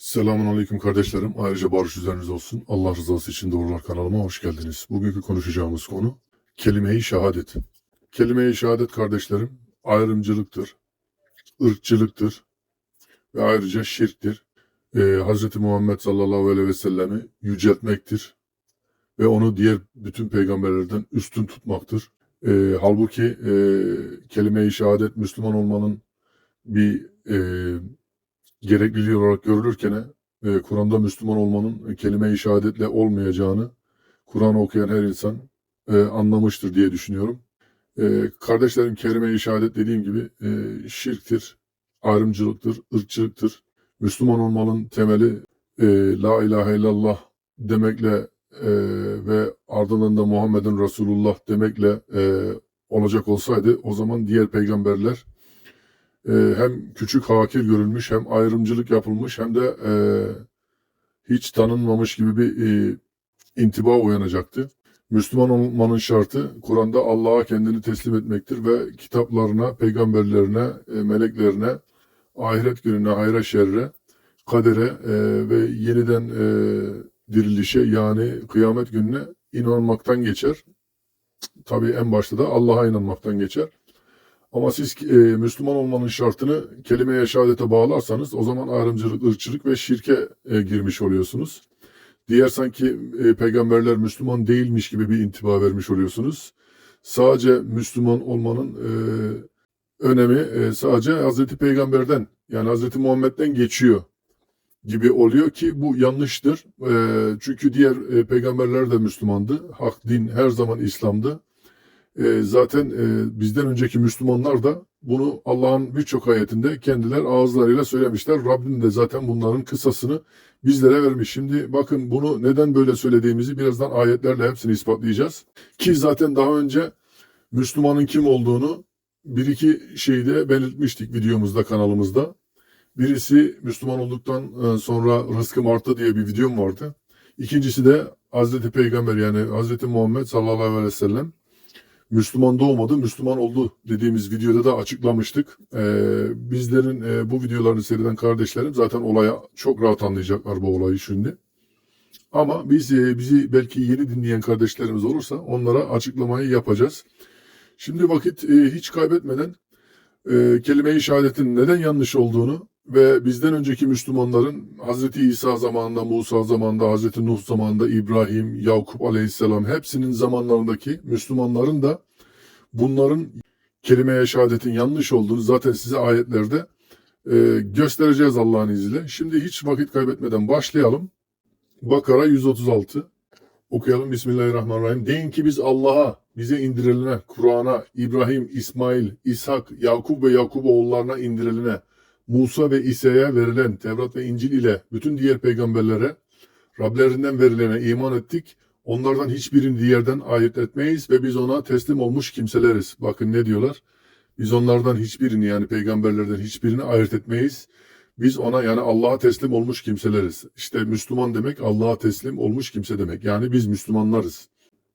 Selamun Aleyküm kardeşlerim. Ayrıca barış üzerinize olsun. Allah rızası için Doğrular kanalıma hoş geldiniz. Bugünkü konuşacağımız konu kelime-i şehadet. Kelime-i şehadet kardeşlerim ayrımcılıktır, ırkçılıktır ve ayrıca şirktir. Ee, Hz. Muhammed sallallahu aleyhi ve sellemi yüceltmektir ve onu diğer bütün peygamberlerden üstün tutmaktır. Ee, halbuki e, kelime-i şehadet Müslüman olmanın bir e, gerekliliği olarak görülürken e, Kur'an'da Müslüman olmanın kelime-i şehadetle olmayacağını Kur'an okuyan her insan e, anlamıştır diye düşünüyorum. E, kardeşlerim kelime-i şehadet dediğim gibi e, şirktir, ayrımcılıktır, ırkçılıktır. Müslüman olmanın temeli e, La ilahe illallah demekle e, ve ardından da Muhammed'in Resulullah demekle e, olacak olsaydı o zaman diğer peygamberler e, hem küçük hakir görülmüş hem ayrımcılık yapılmış hem de e, hiç tanınmamış gibi bir e, intiba uyanacaktı. Müslüman olmanın şartı Kur'an'da Allah'a kendini teslim etmektir ve kitaplarına, peygamberlerine, e, meleklerine, ahiret gününe, hayra şerre, kadere e, ve yeniden e, dirilişe yani kıyamet gününe inanmaktan geçer. Tabii en başta da Allah'a inanmaktan geçer. Ama siz e, Müslüman olmanın şartını kelime-i şehadete bağlarsanız o zaman ayrımcılık, ırkçılık ve şirke e, girmiş oluyorsunuz. Diğer sanki e, peygamberler Müslüman değilmiş gibi bir intiba vermiş oluyorsunuz. Sadece Müslüman olmanın e, önemi e, sadece Hazreti Peygamber'den yani Hazreti Muhammed'den geçiyor gibi oluyor ki bu yanlıştır. E, çünkü diğer e, peygamberler de Müslümandı. Hak din her zaman İslam'dı. E, zaten e, bizden önceki Müslümanlar da bunu Allah'ın birçok ayetinde kendiler ağızlarıyla söylemişler. Rabbim de zaten bunların kısasını bizlere vermiş. Şimdi bakın bunu neden böyle söylediğimizi birazdan ayetlerle hepsini ispatlayacağız. Ki zaten daha önce Müslümanın kim olduğunu bir iki şeyde belirtmiştik videomuzda kanalımızda. Birisi Müslüman olduktan e, sonra rızkım arttı diye bir videom vardı. İkincisi de Hazreti Peygamber yani Hazreti Muhammed sallallahu aleyhi ve sellem Müslüman doğmadı, Müslüman oldu dediğimiz videoda da açıklamıştık. Ee, bizlerin e, bu videolarını seyreden kardeşlerim zaten olaya çok rahat anlayacaklar bu olayı şimdi. Ama biz e, bizi belki yeni dinleyen kardeşlerimiz olursa onlara açıklamayı yapacağız. Şimdi vakit e, hiç kaybetmeden e, kelime-i şehadetin neden yanlış olduğunu ve bizden önceki Müslümanların Hazreti İsa zamanında, Musa zamanında, Hazreti Nuh zamanında, İbrahim, Yakup aleyhisselam hepsinin zamanlarındaki Müslümanların da bunların kelime-i şehadetin yanlış olduğunu zaten size ayetlerde e, göstereceğiz Allah'ın izniyle. Şimdi hiç vakit kaybetmeden başlayalım. Bakara 136 okuyalım Bismillahirrahmanirrahim. Deyin ki biz Allah'a, bize indirilene, Kur'an'a, İbrahim, İsmail, İshak, Yakup ve Yakup oğullarına indirilene, Musa ve İsa'ya verilen Tevrat ve İncil ile bütün diğer peygamberlere Rablerinden verilene iman ettik. Onlardan hiçbirini diğerden ayırt etmeyiz ve biz ona teslim olmuş kimseleriz. Bakın ne diyorlar? Biz onlardan hiçbirini yani peygamberlerden hiçbirini ayırt etmeyiz. Biz ona yani Allah'a teslim olmuş kimseleriz. İşte Müslüman demek Allah'a teslim olmuş kimse demek. Yani biz Müslümanlarız.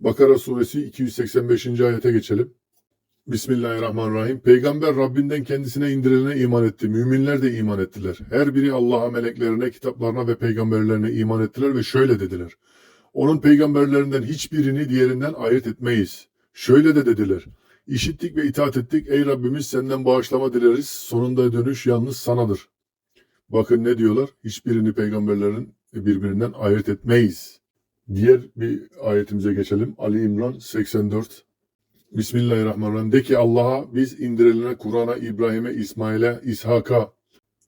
Bakara suresi 285. ayete geçelim. Bismillahirrahmanirrahim. Peygamber Rabbinden kendisine indirilene iman etti. Müminler de iman ettiler. Her biri Allah'a, meleklerine, kitaplarına ve peygamberlerine iman ettiler ve şöyle dediler. Onun peygamberlerinden hiçbirini diğerinden ayırt etmeyiz. Şöyle de dediler. İşittik ve itaat ettik. Ey Rabbimiz senden bağışlama dileriz. Sonunda dönüş yalnız sanadır. Bakın ne diyorlar? Hiçbirini peygamberlerin birbirinden ayırt etmeyiz. Diğer bir ayetimize geçelim. Ali İmran 84 Bismillahirrahmanirrahim. De ki Allah'a biz indirilene Kur'an'a, İbrahim'e, İsmail'e, İshak'a,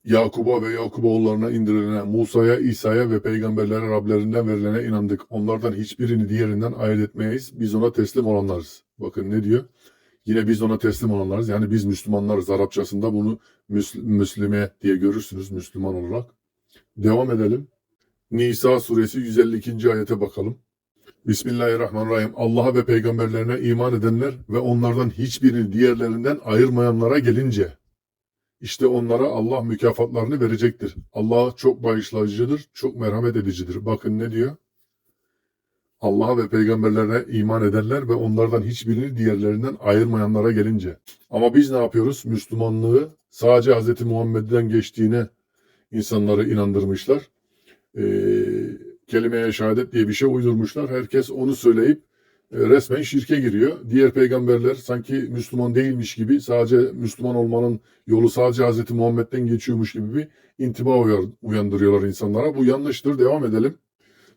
Yakub'a ve Yakup oğullarına indirilene, Musa'ya, İsa'ya ve peygamberlere Rablerinden verilene inandık. Onlardan hiçbirini diğerinden ayırt etmeyiz. Biz ona teslim olanlarız. Bakın ne diyor? Yine biz ona teslim olanlarız. Yani biz Müslümanlarız. Arapçasında bunu Müsl Müslüme diye görürsünüz Müslüman olarak. Devam edelim. Nisa suresi 152. ayete bakalım. Bismillahirrahmanirrahim. Allah'a ve peygamberlerine iman edenler ve onlardan hiçbirini diğerlerinden ayırmayanlara gelince işte onlara Allah mükafatlarını verecektir. Allah çok bağışlayıcıdır, çok merhamet edicidir. Bakın ne diyor? Allah'a ve peygamberlerine iman edenler ve onlardan hiçbirini diğerlerinden ayırmayanlara gelince. Ama biz ne yapıyoruz? Müslümanlığı sadece Hz. Muhammed'den geçtiğine insanları inandırmışlar. E, kelimeye şehadet diye bir şey uydurmuşlar. Herkes onu söyleyip e, resmen şirke giriyor. Diğer peygamberler sanki Müslüman değilmiş gibi sadece Müslüman olmanın yolu sadece Hz. Muhammed'den geçiyormuş gibi bir intiba uyandırıyorlar insanlara. Bu yanlıştır. Devam edelim.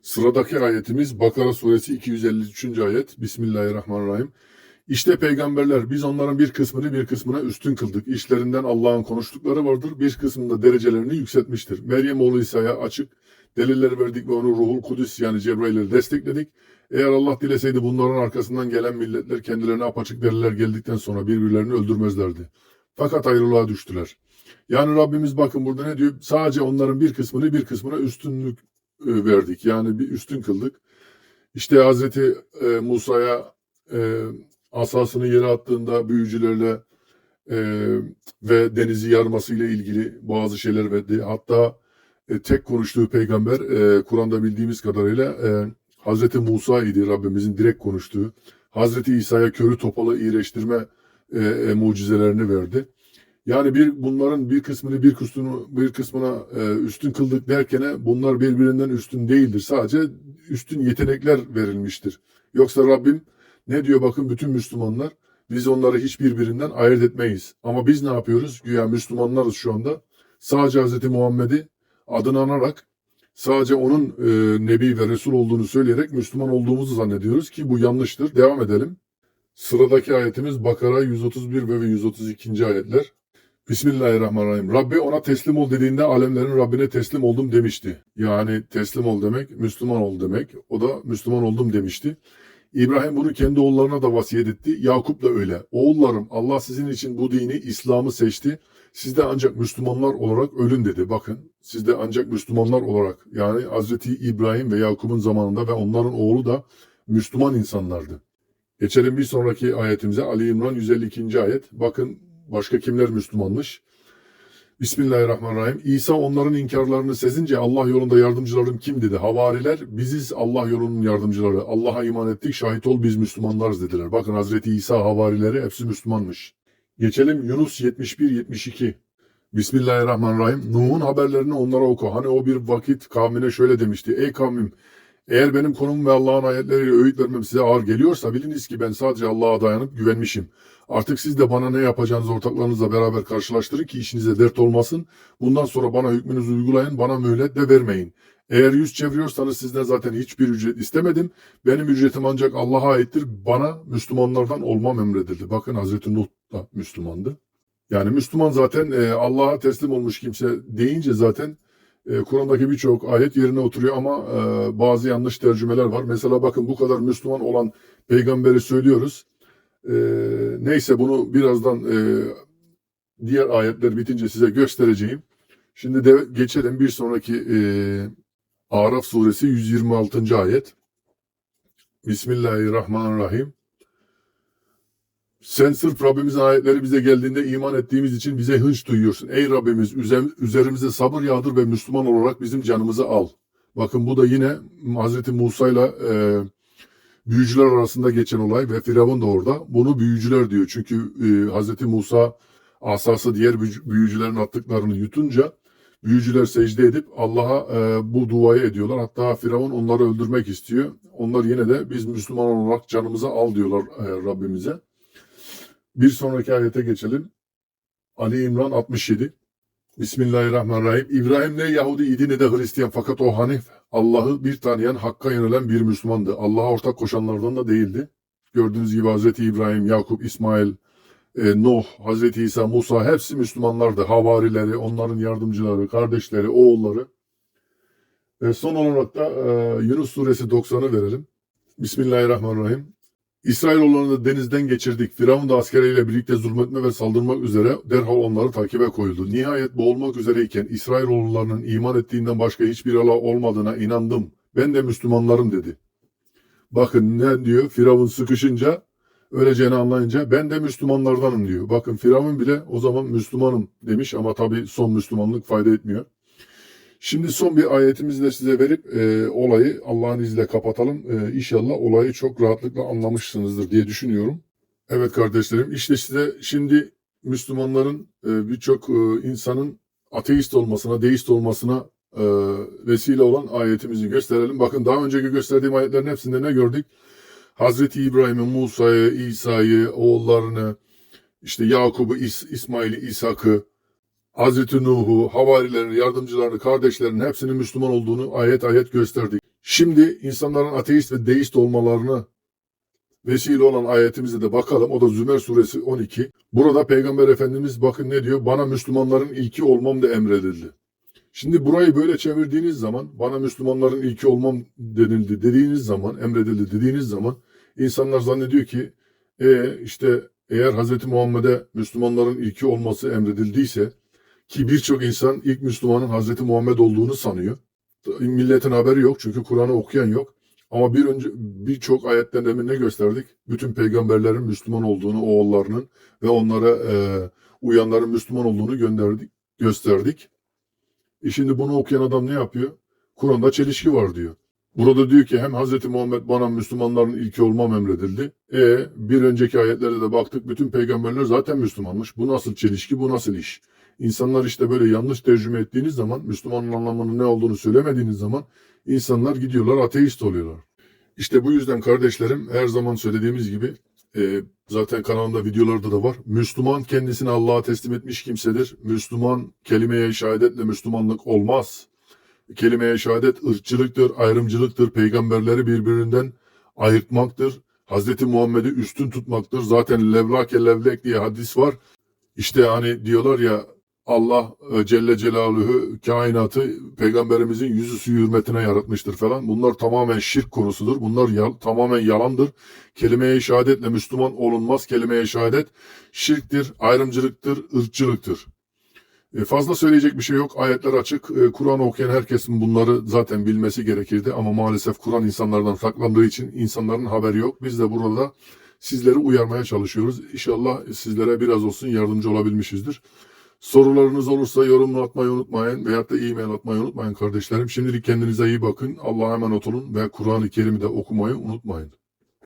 Sıradaki ayetimiz Bakara suresi 253. ayet. Bismillahirrahmanirrahim. İşte peygamberler biz onların bir kısmını bir kısmına üstün kıldık. İşlerinden Allah'ın konuştukları vardır. Bir kısmında derecelerini yükseltmiştir. Meryem oğlu İsa'ya açık deliller verdik ve onu ruhul kudüs yani Cebrail ile destekledik. Eğer Allah dileseydi bunların arkasından gelen milletler kendilerine apaçık deliller geldikten sonra birbirlerini öldürmezlerdi. Fakat ayrılığa düştüler. Yani Rabbimiz bakın burada ne diyor? Sadece onların bir kısmını bir kısmına üstünlük e, verdik. Yani bir üstün kıldık. İşte Hazreti e, Musa'ya e, asasını yere attığında büyücülerle e, ve denizi yarmasıyla ilgili bazı şeyler verdi. Hatta e, tek konuştuğu peygamber e, Kur'an'da bildiğimiz kadarıyla e, Hazreti Musa idi Rabbimizin direkt konuştuğu. Hazreti İsa'ya körü topalı iyileştirme e, e, mucizelerini verdi. Yani bir bunların bir kısmını bir kısmını bir kısmına e, üstün kıldık derken bunlar birbirinden üstün değildir. Sadece üstün yetenekler verilmiştir. Yoksa Rabbim ne diyor bakın bütün Müslümanlar biz onları hiçbirbirinden ayırt etmeyiz. Ama biz ne yapıyoruz? Güya Müslümanlarız şu anda. Sadece Hz. Muhammed'i adını anarak sadece onun e, Nebi ve Resul olduğunu söyleyerek Müslüman olduğumuzu zannediyoruz ki bu yanlıştır. Devam edelim. Sıradaki ayetimiz Bakara 131 ve 132. ayetler. Bismillahirrahmanirrahim. Rabbi ona teslim ol dediğinde alemlerin Rabbine teslim oldum demişti. Yani teslim ol demek, Müslüman ol demek. O da Müslüman oldum demişti. İbrahim bunu kendi oğullarına da vasiyet etti. Yakup da öyle. Oğullarım Allah sizin için bu dini, İslam'ı seçti. Siz de ancak Müslümanlar olarak ölün dedi. Bakın siz de ancak Müslümanlar olarak yani Hazreti İbrahim ve Yakup'un zamanında ve onların oğlu da Müslüman insanlardı. Geçelim bir sonraki ayetimize Ali İmran 152. ayet. Bakın başka kimler Müslümanmış? Bismillahirrahmanirrahim. İsa onların inkarlarını sezince Allah yolunda yardımcılarım kim dedi? Havariler biziz Allah yolunun yardımcıları. Allah'a iman ettik şahit ol biz Müslümanlarız dediler. Bakın Hazreti İsa havarileri hepsi Müslümanmış. Geçelim Yunus 71-72. Bismillahirrahmanirrahim. Nuh'un haberlerini onlara oku. Hani o bir vakit kavmine şöyle demişti. Ey kavmim eğer benim konum ve Allah'ın ayetleriyle öğüt vermem size ağır geliyorsa biliniz ki ben sadece Allah'a dayanıp güvenmişim. Artık siz de bana ne yapacağınızı ortaklarınızla beraber karşılaştırın ki işinize dert olmasın. Bundan sonra bana hükmünüzü uygulayın, bana mühlet de vermeyin. Eğer yüz çeviriyorsanız sizden zaten hiçbir ücret istemedim. Benim ücretim ancak Allah'a aittir. Bana Müslümanlardan olmam emredildi. Bakın Hazreti Nuh da Müslümandı. Yani Müslüman zaten e, Allah'a teslim olmuş kimse deyince zaten e, Kur'an'daki birçok ayet yerine oturuyor ama e, bazı yanlış tercümeler var. Mesela bakın bu kadar Müslüman olan peygamberi söylüyoruz. E, neyse bunu birazdan e, diğer ayetler bitince size göstereceğim. Şimdi de geçelim bir sonraki e, Araf suresi 126. ayet. Bismillahirrahmanirrahim. Sen sırf Rabbimizin ayetleri bize geldiğinde iman ettiğimiz için bize hınç duyuyorsun. Ey Rabbimiz üzerimize sabır yağdır ve Müslüman olarak bizim canımızı al. Bakın bu da yine Hazreti Musa ile büyücüler arasında geçen olay ve Firavun da orada. Bunu büyücüler diyor. Çünkü e, Hazreti Musa asası diğer büyücülerin attıklarını yutunca büyücüler secde edip Allah'a e, bu duayı ediyorlar. Hatta Firavun onları öldürmek istiyor. Onlar yine de biz Müslüman olarak canımızı al diyorlar e, Rabbimize. Bir sonraki ayete geçelim. Ali İmran 67. Bismillahirrahmanirrahim. İbrahim ne Yahudi idi ne de Hristiyan fakat o Hanif Allah'ı bir tanıyan Hakk'a yönelen bir Müslümandı. Allah'a ortak koşanlardan da değildi. Gördüğünüz gibi Hazreti İbrahim, Yakup, İsmail, e, Nuh, Hazreti İsa, Musa hepsi Müslümanlardı. Havarileri, onların yardımcıları, kardeşleri, oğulları. E, son olarak da e, Yunus suresi 90'ı verelim. Bismillahirrahmanirrahim. İsrailoğullarını denizden geçirdik. Firavun da askerleriyle birlikte zulmetme ve saldırmak üzere derhal onları takibe koyuldu. Nihayet boğulmak üzereyken İsrailoğullarının iman ettiğinden başka hiçbir Allah olmadığına inandım. Ben de Müslümanlarım dedi. Bakın ne diyor? Firavun sıkışınca öleceğini anlayınca ben de Müslümanlardanım diyor. Bakın Firavun bile o zaman Müslümanım demiş ama tabii son Müslümanlık fayda etmiyor. Şimdi son bir ayetimizi de size verip e, olayı Allah'ın izniyle kapatalım. E, inşallah olayı çok rahatlıkla anlamışsınızdır diye düşünüyorum. Evet kardeşlerim işte size şimdi Müslümanların e, birçok e, insanın ateist olmasına, deist olmasına e, vesile olan ayetimizi gösterelim. Bakın daha önceki gösterdiğim ayetlerin hepsinde ne gördük? Hazreti İbrahim'i, Musa'yı, İsa'yı, oğullarını, işte Yakub'u, İs- İsmail'i, İshak'ı, Hazreti Nuh'u, havarilerini, yardımcılarını, kardeşlerinin hepsinin Müslüman olduğunu ayet ayet gösterdik. Şimdi insanların ateist ve deist olmalarını vesile olan ayetimize de bakalım. O da Zümer suresi 12. Burada Peygamber Efendimiz bakın ne diyor? Bana Müslümanların ilki olmam da emredildi. Şimdi burayı böyle çevirdiğiniz zaman bana Müslümanların ilki olmam denildi dediğiniz zaman, emredildi dediğiniz zaman insanlar zannediyor ki e, işte eğer Hz. Muhammed'e Müslümanların ilki olması emredildiyse ki birçok insan ilk Müslümanın Hz. Muhammed olduğunu sanıyor. Milletin haberi yok çünkü Kur'an'ı okuyan yok. Ama bir önce birçok ayetten demin ne gösterdik? Bütün peygamberlerin Müslüman olduğunu, oğullarının ve onlara e, uyanların Müslüman olduğunu gönderdik, gösterdik. E şimdi bunu okuyan adam ne yapıyor? Kur'an'da çelişki var diyor. Burada diyor ki hem Hz. Muhammed bana Müslümanların ilki olmam emredildi. E bir önceki ayetlerde de baktık bütün peygamberler zaten Müslümanmış. Bu nasıl çelişki, bu nasıl iş? İnsanlar işte böyle yanlış tercüme ettiğiniz zaman, Müslümanın anlamının ne olduğunu söylemediğiniz zaman insanlar gidiyorlar ateist oluyorlar. İşte bu yüzden kardeşlerim her zaman söylediğimiz gibi e, zaten kanalımda videolarda da var. Müslüman kendisini Allah'a teslim etmiş kimsedir. Müslüman kelimeye şehadetle Müslümanlık olmaz. Kelimeye şehadet ırkçılıktır, ayrımcılıktır. Peygamberleri birbirinden ayırtmaktır. Hazreti Muhammed'i üstün tutmaktır. Zaten levlake levlek diye hadis var. İşte hani diyorlar ya Allah e, Celle Celaluhu kainatı peygamberimizin yüzü suyu hürmetine yaratmıştır falan. Bunlar tamamen şirk konusudur. Bunlar ya- tamamen yalandır. Kelimeye şehadetle Müslüman olunmaz. Kelimeye şehadet şirktir, ayrımcılıktır, ırkçılıktır. E, fazla söyleyecek bir şey yok. Ayetler açık. E, Kur'an okuyan herkesin bunları zaten bilmesi gerekirdi. Ama maalesef Kur'an insanlardan saklandığı için insanların haberi yok. Biz de burada sizleri uyarmaya çalışıyoruz. İnşallah sizlere biraz olsun yardımcı olabilmişizdir. Sorularınız olursa yorum atmayı unutmayın veyahut da e-mail atmayı unutmayın kardeşlerim. Şimdilik kendinize iyi bakın. Allah'a emanet olun ve Kur'an-ı Kerim'i de okumayı unutmayın.